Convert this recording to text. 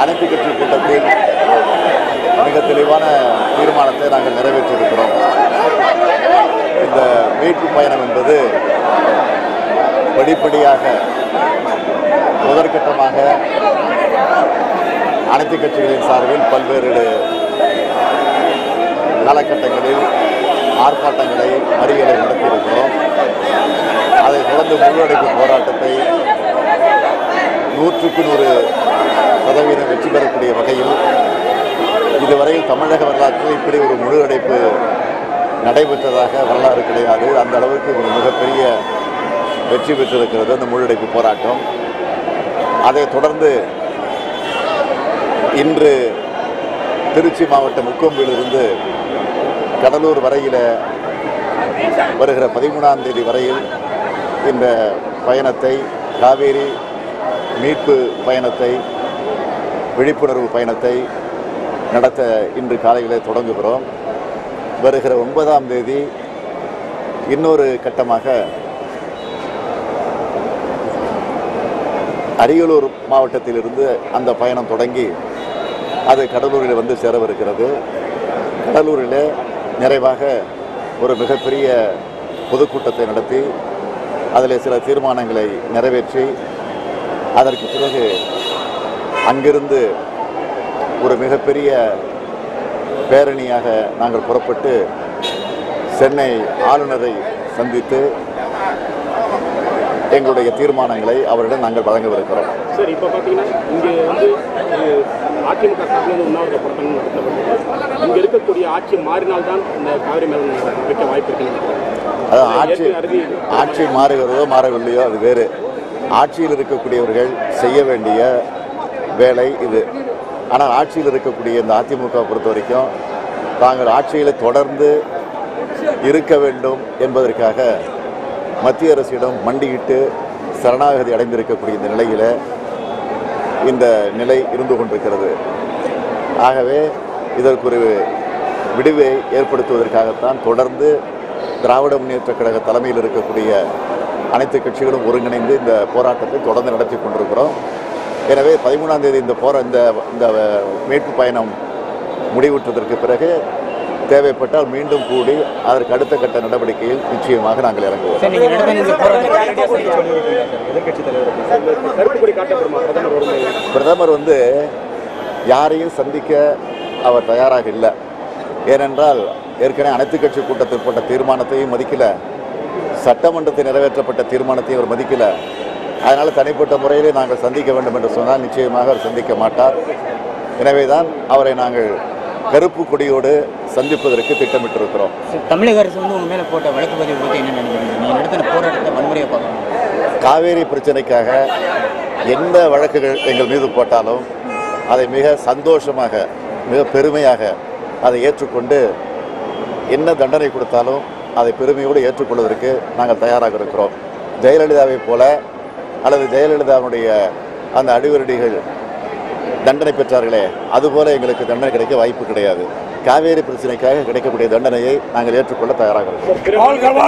அனைத்து கட்சி கூட்டத்தில் மிக தெளிவான தீர்மானத்தை நாங்கள் நிறைவேற்றியிருக்கிறோம் இந்த மீட்பு பயணம் என்பது படிப்படியாக முதற்கட்டமாக அனைத்து கட்சிகளின் சார்பில் பல்வேறு காலகட்டங்களில் ஆர்ப்பாட்டங்களை மறியலை நடத்தியிருக்கிறோம். அதைத் தொடர்ந்து முழுவடைப்பு போராட்டத்தை நூற்றுக்கு நூறு சதவீதம் வெற்றி பெறக்கூடிய வகையில் இதுவரையில் தமிழக வரலாற்றில் இப்படி ஒரு முழு அடைப்பு நடைபெற்றதாக வரலாறு கிடையாது. அந்த அளவுக்கு ஒரு மிகப்பெரிய வெற்றி பெற்றிருக்கிறது அந்த முழுடைப்பு போராட்டம். அதைத் தொடர்ந்து இன்று திருச்சி மாவட்டம் முக்கொம்பிலிருந்து கடலூர் வரையில் வருகிற பதிமூணாம் தேதி வரையில் இந்த பயணத்தை காவேரி மீட்பு பயணத்தை விழிப்புணர்வு பயணத்தை நடத்த இன்று காலையிலே தொடங்குகிறோம். வருகிற ஒன்பதாம் தேதி இன்னொரு கட்டமாக அரியலூர் மாவட்டத்திலிருந்து அந்த பயணம் தொடங்கி அது கடலூரில் வந்து சேரவிருக்கிறது. கடலூரில் நிறைவாக ஒரு மிகப்பெரிய பொதுக்கூட்டத்தை நடத்தி அதில் சில தீர்மானங்களை நிறைவேற்றி அதற்கு பிறகு அங்கிருந்து ஒரு மிகப்பெரிய பேரணியாக நாங்கள் புறப்பட்டு சென்னை ஆளுநரை சந்தித்து எங்களுடைய தீர்மானங்களை அவரிடம் நாங்கள் வழங்கவிருக்கிறோம். அதிமுக சார்பில் உண்ணாவிரத போராட்டம் நடத்தப்பட்டது இங்கே இருக்கக்கூடிய ஆட்சி மாறினால்தான் இந்த காவிரி மேலே வைக்க வாய்ப்பு அதாவது ஆட்சி ஆட்சி மாறுகிறதோ மாறவில்லையோ அது வேறு. ஆட்சியில் இருக்கக்கூடியவர்கள் செய்ய வேண்டிய வேலை இது. ஆனால் ஆட்சியில் இருக்கக்கூடிய இந்த அதிமுக பொறுத்த வரைக்கும் தாங்கள் ஆட்சியில் தொடர்ந்து இருக்க வேண்டும் என்பதற்காக மத்திய அரசிடம் மண்டியிட்டு சரணாகதி அடைந்திருக்கக்கூடிய இந்த நிலையில் இந்த நிலை இருந்து கொண்டிருக்கிறது. ஆகவே இதற்கு ஒரு விடுவை ஏற்படுத்துவதற்காகத்தான் தொடர்ந்து திராவிட முன்னேற்ற கழக தலைமையில் இருக்கக்கூடிய அனைத்து கட்சிகளும் ஒருங்கிணைந்து இந்த போராட்டத்தை தொடர்ந்து நடத்தி கொண்டிருக்கிறோம். எனவே பதிமூணாம் தேதி இந்த போரா இந்த இந்த மீட்பு பயணம் முடிவுற்றதற்கு பிறகு தேவைப்பட்டால் மீண்டும் கூடி அதற்கு அடுத்த கட்ட நடவடிக்கையில் நிச்சயமாக நாங்கள் இறங்குவோம். பிரதமர் வந்து யாரையும் சந்திக்க அவர் தயாராக இல்லை. ஏனென்றால் ஏற்கனவே அனைத்து கட்சி கூட்டத்தில் போட்ட தீர்மானத்தையும் மதிக்கல. சட்டமன்றத்தில் நிறைவேற்றப்பட்ட தீர்மானத்தையும் அவர் மதிக்கல. அதனால் தனிப்பட்ட முறையிலே நாங்கள் சந்திக்க வேண்டும் என்று சொன்னால் நிச்சயமாக அவர் சந்திக்க மாட்டார். எனவே தான் அவரை நாங்கள் கருப்பு கொடியோடு சந்திப்பதற்கு திட்டமிட்டிருக்கிறோம். தமிழக அரசு வந்து உங்க மேல போட்ட வழக்கு பதிவு பற்றி என்ன நினைக்கிறீங்க? நீங்க நடத்தின போராட்டத்தை வன்முறையை பார்க்கணும். காவேரி பிரச்சனைக்காக எந்த வழக்குகள் எங்கள் மீது போட்டாலும் அதை மிக சந்தோஷமாக மிக பெருமையாக அதை ஏற்றுக்கொண்டு என்ன தண்டனை கொடுத்தாலும் அதை பெருமையோடு ஏற்றுக்கொள்வதற்கு நாங்கள் தயாராக இருக்கிறோம். ஜெயலலிதாவைப் போல அல்லது ஜெயலலிதாவுடைய அந்த அடிவருடிகள் தண்டனை பெற்றார்களே அதுபோல எங்களுக்கு தண்டனை கிடைக்க வாய்ப்பு கிடையாது. காவேரி பிரச்சனைக்காக கிடைக்கக்கூடிய தண்டனையை நாங்கள் ஏற்றுக்கொள்ள தயாராக இருக்கிறோம்